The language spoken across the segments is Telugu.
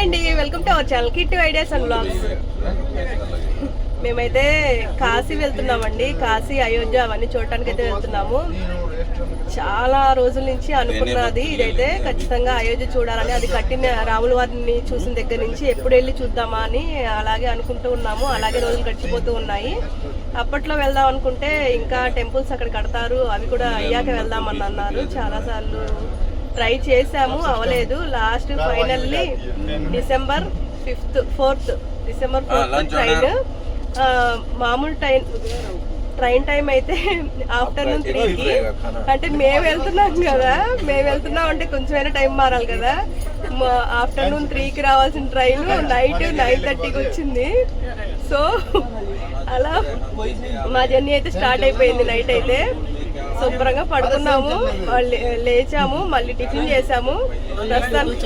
హాయ్ అండి welcome to our channel kit ideas and blogs మేమైతే కాశీ వెళ్తున్నామండి కాశీ అయోధ్య అవన్నీ చూడటానికి అయితే వెళ్తున్నాము. చాలా రోజుల నుంచి అనుకున్నది ఇదైతే ఖచ్చితంగా అయోధ్య చూడాలని అది కట్టిన రాముల వారిని చూసిన దగ్గర నుంచి ఎప్పుడు వెళ్ళి చూద్దామా అని అలాగే అనుకుంటూ ఉన్నాము అలాగే రోజులు గడిచిపోతూ ఉన్నాయి. అప్పట్లో వెళ్దాం అనుకుంటే ఇంకా టెంపుల్స్ అక్కడ కడతారు అవి కూడా అయ్యాక వెళ్దామని అన్నారు చాలాసార్లు ట్రై చేసాము అవ్వలేదు. Last finally December fifth fourth December fourth train మామూలు ట్రైన్ ట్రైన్ టైం అయితే ఆఫ్టర్నూన్ త్రీకి అంటే మేము వెళ్తున్నాం కదా మేము వెళ్తున్నాం అంటే కొంచెమైనా టైం మారాలి కదా. ఆఫ్టర్నూన్ త్రీకి రావాల్సిన ట్రైన్ నైట్ నైన్ థర్టీకి వచ్చింది. సో అలా మా జర్నీ అయితే స్టార్ట్ అయిపోయింది నైట్ అయితే. శుభ్రంగా పడుకున్నాము. లేచాము మళ్ళీ టిఫిన్ చేసాము ప్రస్తుతానికి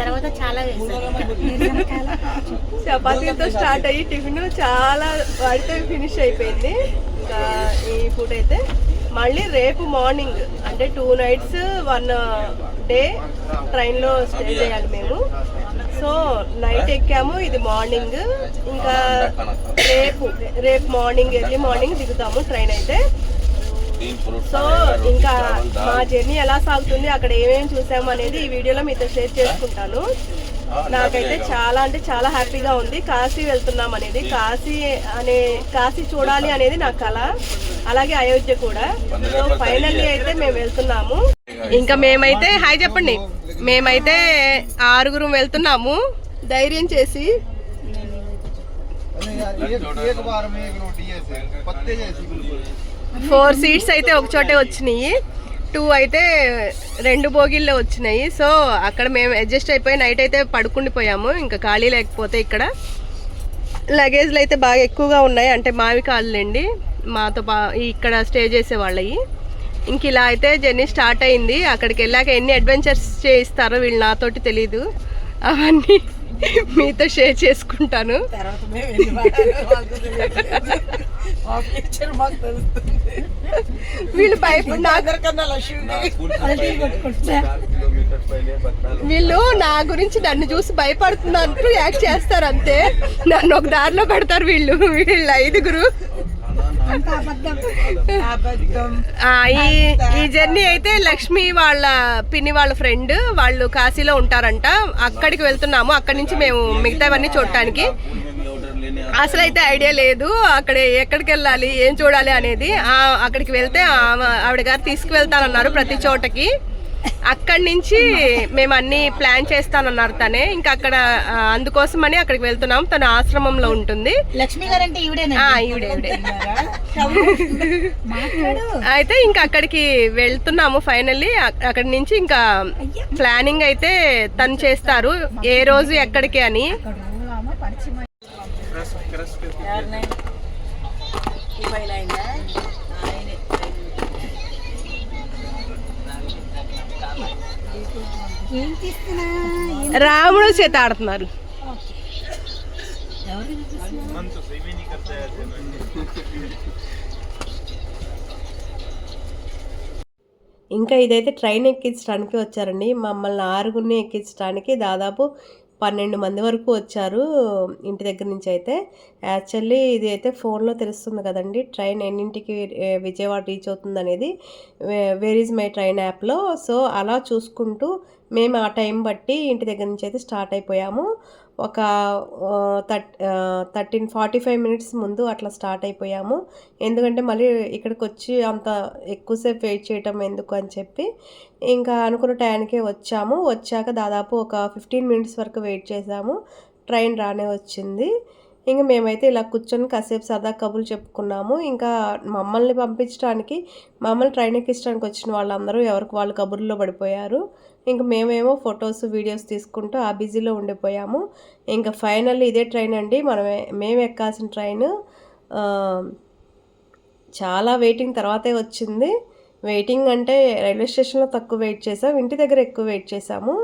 తర్వాత చాలా చపాతీతో స్టార్ట్ అయ్యి టిఫిన్ చాలా వాడితే ఫినిష్ అయిపోయింది. ఇంకా ఈ పూట అయితే మళ్ళీ రేపు మార్నింగ్ అంటే టూ నైట్స్ వన్ డే ట్రైన్లో స్టే చేయాలి మేము. సో నైట్ ఎక్కాము ఇది మార్నింగ్. ఇంకా రేపు రేపు మార్నింగ్ ఎర్లీ మార్నింగ్ దిగుతాము ట్రైన్ అయితే. సో ఇంకా మా జర్నీ ఎలా సాగుతుంది అక్కడ ఏమేమి చూసాము అనేది ఈ వీడియోలో మీతో షేర్ చేసుకుంటాను. నాకైతే చాలా అంటే చాలా హ్యాపీగా ఉంది. కాశీ వెళ్తున్నాం అనేది. కాశీ అనే కాశీ చూడాలి అనేది నా కళ. అలాగే అయోధ్య కూడా. సో ఫైనల్లీ అయితే మేము వెళ్తున్నాము. ఇంకా మేమైతే హాయ్ చెప్పండి. మేమైతే ఆరుగురు వెళ్తున్నాము. ధైర్యం చేసి. ఫోర్ సీట్స్ అయితే ఒక చోటే వచ్చినాయి. టూ అయితే రెండు బోగిల్లో వచ్చినాయి. సో అక్కడ మేము అడ్జస్ట్ అయిపోయి నైట్ అయితే పడుకుండిపోయాము ఇంకా ఖాళీ లేకపోతే ఇక్కడ. లగేజ్లు అయితే బాగా ఎక్కువగా ఉన్నాయి. అంటే మావి కాళ్ళండి మాతో ఇక్కడ స్టే చేసే వాళ్ళవి ఇంక ఇలా అయితే జర్నీ స్టార్ట్ అయింది. అక్కడికి వెళ్ళాక ఎన్ని అడ్వెంచర్స్ చేయిస్తారో వీళ్ళు నాతోటి తెలీదు. అవన్నీ మీతో షేర్ చేసుకుంటాను. వీళ్ళు వీళ్ళు నా గురించి నన్ను చూసి భయపడుతున్నారు యాక్ట్ చేస్తారు అంతే. నన్ను ఒక దారిలో పెడతారు వీళ్ళు. వీళ్ళు ఐదుగురు. ఈ ఈ జర్నీ అయితే లక్ష్మి వాళ్ళ పిన్ని వాళ్ళ ఫ్రెండ్ వాళ్ళు కాశీలో ఉంటారంట. అక్కడికి వెళ్తున్నాము. అక్కడి నుంచి మేము మిగతావన్నీ చూడటానికి. అసలు అయితే ఐడియా లేదు. అక్కడ ఎక్కడికి వెళ్ళాలి ఏం చూడాలి అనేది. అక్కడికి వెళ్తే ఆ- ఆవిడ గారు తీసుకువెళ్తానన్నారు ప్రతి చోటకి. అక్కడి నుంచి మేము అన్ని ప్లాన్ చేస్తానన్నారు తనే. ఇంకా అక్కడ ఆ, అందుకోసమని అక్కడికి వెళ్తున్నాం. తన ఆశ్రమంలో ఉంటుంది. లక్ష్మి గారు అంటే అయితే ఇంకా అక్కడికి వెళ్తున్నాము ఫైనల్లీ. అక్కడి నుంచి ఇంకా ప్లానింగ్ అయితే తను చేస్తారు. ఏ రోజు ఎక్కడికి అని? ఈ రాముడు చేత ఆడుతున్నారు. ఇంకా ఇదైతే ట్రైన్ ఎక్కించడానికి వచ్చారండి. మమ్మల్ని ఆరుగురిని ఎక్కించడానికి దాదాపు పన్నెండు మంది వరకు వచ్చారు ఇంటి దగ్గర నుంచి అయితే. యాక్చువల్లీ ఇది అయితే ఫోన్లో తెలుస్తుంది కదండి. ట్రైన్ ఎన్నింటికి విజయవాడ రీచ్ అవుతుంది అనేది వేర్ ఈజ్ మై ట్రైన్ యాప్లో. సో అలా చూసుకుంటూ మేము ఆ టైం బట్టి ఇంటి దగ్గర నుంచి అయితే స్టార్ట్ అయిపోయాము. ఒక థర్ట్ థర్టీన్ ఫార్టీ ఫైవ్ మినిట్స్ ముందు అట్లా స్టార్ట్ అయిపోయాము. ఎందుకంటే మళ్ళీ ఇక్కడికి వచ్చి అంత ఎక్కువసేపు వెయిట్ చేయటం ఎందుకు అని చెప్పి ఇంకా అనుకున్న టైంకే వచ్చాము. వచ్చాక దాదాపు ఒక ఫిఫ్టీన్ మినిట్స్ వరకు వెయిట్ చేసాము ట్రైన్ రానే వచ్చింది. ఇంకా మేమైతే ఇలా కూర్చొని కాసేపు సదా కబుర్లు చెప్పుకున్నాము. ఇంకా మమ్మల్ని పంపించడానికి మమ్మల్ని ట్రైన్ ఎక్కించడానికి వచ్చిన వాళ్ళందరూ ఎవరికి వాళ్ళు కబుర్లో పడిపోయారు. ఇంకా మేమేమో ఫొటోస్ వీడియోస్ తీసుకుంటూ ఆ బిజీలో ఉండిపోయాము. ఇంకా ఫైనల్ ఇదే ట్రైన్ అండి. మనం మేము ఎక్కాల్సిన ట్రైన్. చాలా వెయిటింగ్ తర్వాతే వచ్చింది. వెయిటింగ్ అంటే రైల్వే స్టేషన్లో తక్కువ వెయిట్ చేసాం. ఇంటి దగ్గర ఎక్కువ వెయిట్ చేసాము.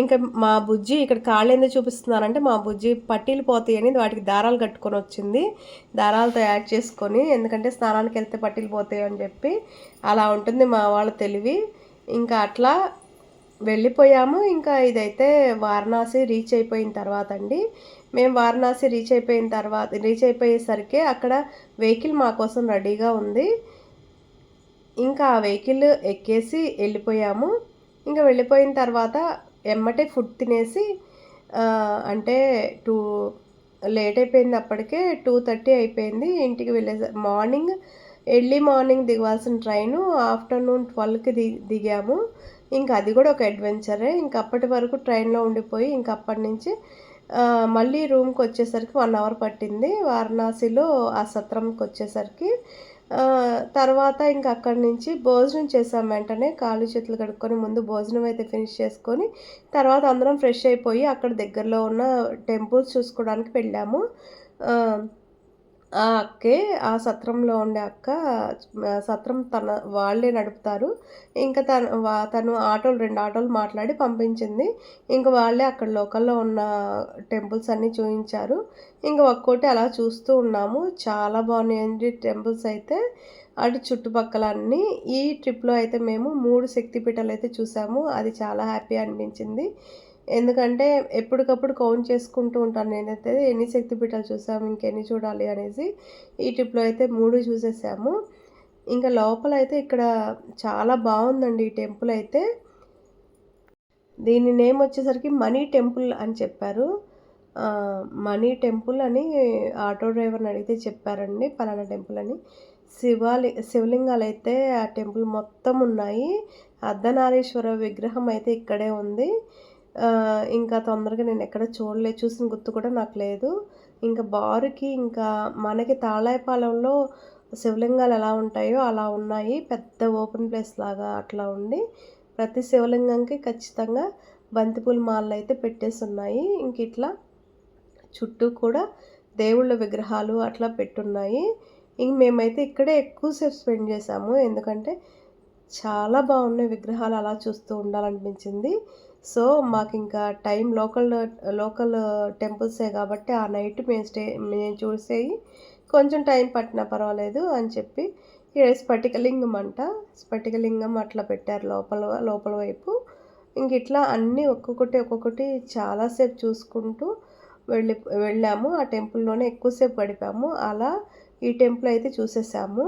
ఇంకా మా బుజ్జి ఇక్కడ కాళ్ళు ఎందుకు చూపిస్తున్నారంటే మా బుజ్జి పట్టీలు పోతాయి అని వాటికి దారాలు కట్టుకొని వచ్చింది. దారాలతో యాడ్ చేసుకొని ఎందుకంటే స్నానానికి వెళ్తే పట్టీలు పోతాయి అని చెప్పి. అలా ఉంటుంది మా వాళ్ళ తెలివి. ఇంకా అట్లా వెళ్ళిపోయాము. ఇంకా ఇదైతే వారణాసి రీచ్ అయిపోయిన తర్వాత అండి. మేము వారణాసి రీచ్ అయిపోయిన తర్వాత రీచ్ అయిపోయేసరికి అక్కడ వెహికల్ మా కోసం రెడీగా ఉంది. ఇంకా ఆ వెహికల్ ఎక్కేసి వెళ్ళిపోయాము. ఇంకా వెళ్ళిపోయిన తర్వాత ఎమ్మటే ఫుడ్ తినేసి అంటే టూ లేట్ అయిపోయింది అప్పటికే టూ థర్టీ అయిపోయింది. ఇంటికి వెళ్ళే మార్నింగ్ ఎర్లీ మార్నింగ్ దిగవలసిన ట్రైను ఆఫ్టర్నూన్ ట్వెల్వ్కి ది దిగాము. ఇంకా అది కూడా ఒక అడ్వెంచరే. ఇంకా అప్పటి వరకు ట్రైన్లో ఉండిపోయి ఇంకా అప్పటి నుంచి మళ్ళీ రూమ్కి వచ్చేసరికి వన్ అవర్ పట్టింది. వారణాసిలో ఆ సత్రంకి వచ్చేసరికి తర్వాత ఇంకా అక్కడి నుంచి భోజనం చేసాం వెంటనే. కాళ్ళు చేతులు కడుక్కొని ముందు భోజనం అయితే ఫినిష్ చేసుకొని తర్వాత అందరం ఫ్రెష్ అయిపోయి అక్కడ దగ్గరలో ఉన్న టెంపుల్స్ చూసుకోవడానికి వెళ్ళాము. ఆ, అక్కే ఆ సత్రంలో ఉండే అక్క సత్రం తన వాళ్ళే నడుపుతారు. ఇంకా తను తను ఆటోలు రెండు ఆటోలు మాట్లాడి పంపించింది. ఇంకా వాళ్ళే అక్కడ లోకల్లో ఉన్న టెంపుల్స్ అన్నీ చూపించారు ఇంకా ఒక్కోటి అలా చూస్తూ ఉన్నాము. చాలా బాగున్నాయండి టెంపుల్స్ అయితే. అటు చుట్టుపక్కల అన్నీ ఈ ట్రిప్లో అయితే మేము మూడు శక్తిపీఠాలు అయితే చూసాము. అది చాలా హ్యాపీ అనిపించింది. ఎందుకంటే ఎప్పటికప్పుడు కౌంట్ చేసుకుంటూ ఉంటాను నేనైతే. ఎన్ని శక్తిపీఠాలు చూసాము ఇంకెన్ని చూడాలి అనేసి ఈ ట్రిప్లో అయితే మూడు చూసేసాము. ఇంకా లోపల అయితే ఇక్కడ చాలా బాగుందండి ఈ టెంపుల్ అయితే. దీని నేమ్ వచ్చేసరికి మనీ టెంపుల్ అని చెప్పారు. మనీ టెంపుల్ అని ఆటో డ్రైవర్ని అడిగితే చెప్పారండి పలానా టెంపుల్ అని. శివాలి శివలింగాలు అయితే ఆ టెంపుల్ మొత్తం ఉన్నాయి. అర్ధనారీశ్వర విగ్రహం అయితే ఇక్కడే ఉంది. ఇంకా తొందరగా నేను ఎక్కడ చూడలేదు. చూసిన గుర్తు కూడా నాకు లేదు. ఇంకా బారుకి ఇంకా మనకి తాళాయపాలెంలో శివలింగాలు ఎలా ఉంటాయో అలా ఉన్నాయి. పెద్ద ఓపెన్ ప్లేస్ లాగా అట్లా ఉండి ప్రతి శివలింగంకి ఖచ్చితంగా బంతిపూల మాలలు అయితే పెట్టేసి ఉన్నాయి. ఇంక ఇట్లా చుట్టూ కూడా దేవుళ్ళ విగ్రహాలు అట్లా పెట్టున్నాయి. ఇంక మేమైతే ఇక్కడే ఎక్కువసేపు స్పెండ్ చేసాము ఎందుకంటే చాలా బాగున్నాయి విగ్రహాలు అలా చూస్తూ ఉండాలనిపించింది. సో మాకు ఇంకా టైం లోకల్ లోకల్ టెంపుల్సే కాబట్టి ఆ నైట్ మేము స్టే మేము చూసేయి. కొంచెం టైం పట్టినా పర్వాలేదు అని చెప్పి ఇక్కడ స్ఫటికలింగం అంట స్ఫటికలింగం అట్లా పెట్టారు లోపల లోపల వైపు. ఇంక ఇట్లా అన్నీ ఒక్కొక్కటి ఒక్కొక్కటి చాలాసేపు చూసుకుంటూ వెళ్ళి వెళ్ళాము. ఆ టెంపుల్లోనే ఎక్కువసేపు గడిపాము. అలా ఈ టెంపుల్ అయితే చూసేసాము.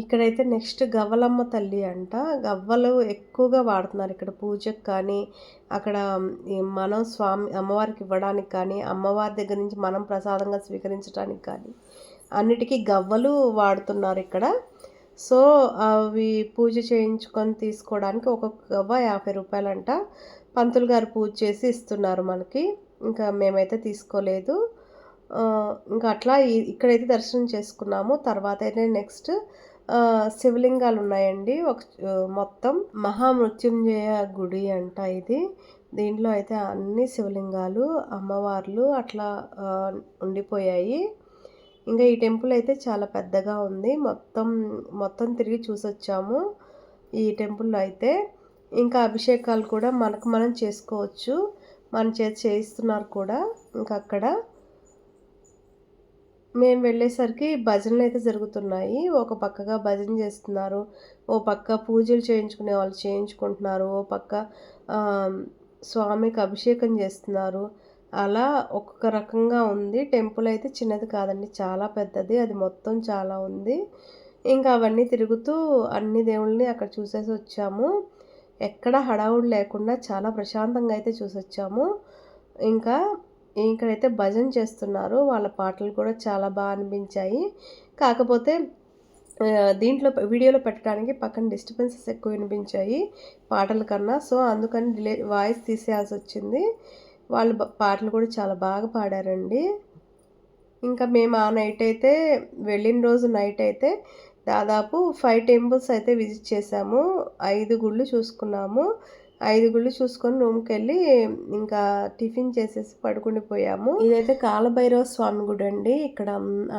ఇక్కడైతే నెక్స్ట్ గవ్వలమ్మ తల్లి అంట. గవ్వలు ఎక్కువగా వాడుతున్నారు ఇక్కడ పూజకు కానీ అక్కడ మనం స్వామి అమ్మవారికి ఇవ్వడానికి కానీ అమ్మవారి దగ్గర నుంచి మనం ప్రసాదంగా స్వీకరించడానికి కానీ అన్నిటికీ గవ్వలు వాడుతున్నారు ఇక్కడ. సో అవి పూజ చేయించుకొని తీసుకోవడానికి ఒక్కొక్క గవ్వ యాభై రూపాయలంట. పంతులు గారు పూజ చేసి ఇస్తున్నారు మనకి. ఇంకా మేమైతే తీసుకోలేదు. ఇంకా అట్లా ఇక్కడైతే దర్శనం చేసుకున్నాము. తర్వాత అయితే నెక్స్ట్ శివలింగాలు ఉన్నాయండి ఒక మొత్తం మహామృత్యుంజయ గుడి అంట ఇది. దీంట్లో అయితే అన్ని శివలింగాలు అమ్మవార్లు అట్లా ఉండిపోయాయి. ఇంకా ఈ టెంపుల్ అయితే చాలా పెద్దగా ఉంది. మొత్తం మొత్తం తిరిగి చూసొచ్చాము ఈ టెంపుల్లో అయితే. ఇంకా అభిషేకాలు కూడా మనకు మనం చేసుకోవచ్చు. మన చేతి చేయిస్తున్నారు కూడా. ఇంకా అక్కడ మేము వెళ్ళేసరికి భజనలు అయితే జరుగుతున్నాయి. ఒక పక్కగా భజన చేస్తున్నారు. ఓ పక్క పూజలు చేయించుకునే వాళ్ళు చేయించుకుంటున్నారు. ఓ పక్క స్వామికి అభిషేకం చేస్తున్నారు. అలా ఒక్కొక్క రకంగా ఉంది. టెంపుల్ అయితే చిన్నది కాదండి చాలా పెద్దది. అది మొత్తం చాలా ఉంది. ఇంకా అవన్నీ తిరుగుతూ అన్ని దేవుళ్ళని అక్కడ చూసేసి వచ్చాము. ఎక్కడ హడావుడి లేకుండా చాలా ప్రశాంతంగా అయితే చూసి వచ్చాము ఇంకా ఇక్కడైతే భజన చేస్తున్నారు. వాళ్ళ పాటలు కూడా చాలా బాగా అనిపించాయి. కాకపోతే దీంట్లో వీడియోలో పెట్టడానికి పక్కన డిస్టర్బెన్సెస్ ఎక్కువ వినిపించాయి పాటల కన్నా. సో అందుకని డిలే వాయిస్ తీసేయాల్సి వచ్చింది. వాళ్ళు పాటలు కూడా చాలా బాగా పాడారండి. ఇంకా మేము ఆ నైట్ అయితే వెళ్ళిన రోజు నైట్ అయితే దాదాపు ఫైవ్ టెంపుల్స్ అయితే విజిట్ చేసాము. ఐదు గుళ్ళు చూసుకున్నాము. ఐదు గుళ్ళు చూసుకొని రూమ్కి వెళ్ళి ఇంకా టిఫిన్ చేసేసి పడుకుని పోయాము. ఇదైతే కాలభైరవ స్వామి గుడి అండి ఇక్కడ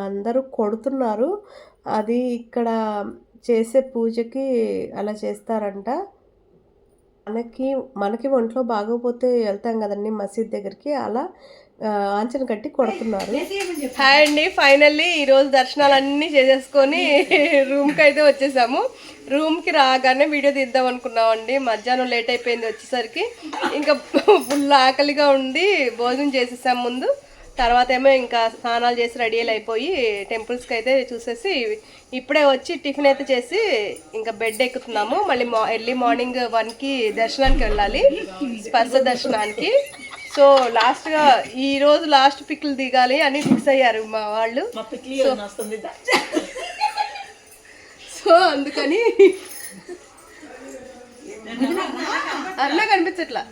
అందరూ కొడుతున్నారు. అది ఇక్కడ చేసే పూజకి అలా చేస్తారంట. మనకి మనకి ఒంట్లో బాగోపోతే వెళ్తాం కదండి మసీద్ దగ్గరికి. అలా ఆంచన కట్టి కొడుతున్నారు హాయ్ అండి ఫైనల్లీ ఈరోజు దర్శనాలన్నీ చేసేసుకొని రూమ్కి అయితే వచ్చేసాము రూమ్కి రాగానే వీడియో తీద్దాం అనుకున్నామండి మధ్యాహ్నం లేట్ అయిపోయింది వచ్చేసరికి ఇంకా ఫుల్ ఆకలిగా ఉండి భోజనం చేసేసాం ముందు తర్వాత ఏమో ఇంకా స్నానాలు చేసి రెడీ అయిపోయి టెంపుల్స్కి అయితే చూసేసి ఇప్పుడే వచ్చి టిఫిన్ అయితే చేసి ఇంకా బెడ్ ఎక్కుతున్నాము మళ్ళీ మా ఎర్లీ మార్నింగ్ వన్కి దర్శనానికి వెళ్ళాలి స్పర్శ దర్శనానికి సో లాస్ట్గా ఈ రోజు లాస్ట్ పిక్లు దిగాలి అని ఫిక్స్ అయ్యారు మా వాళ్ళు. సో అందుకని అన్న కనిపించట్లా.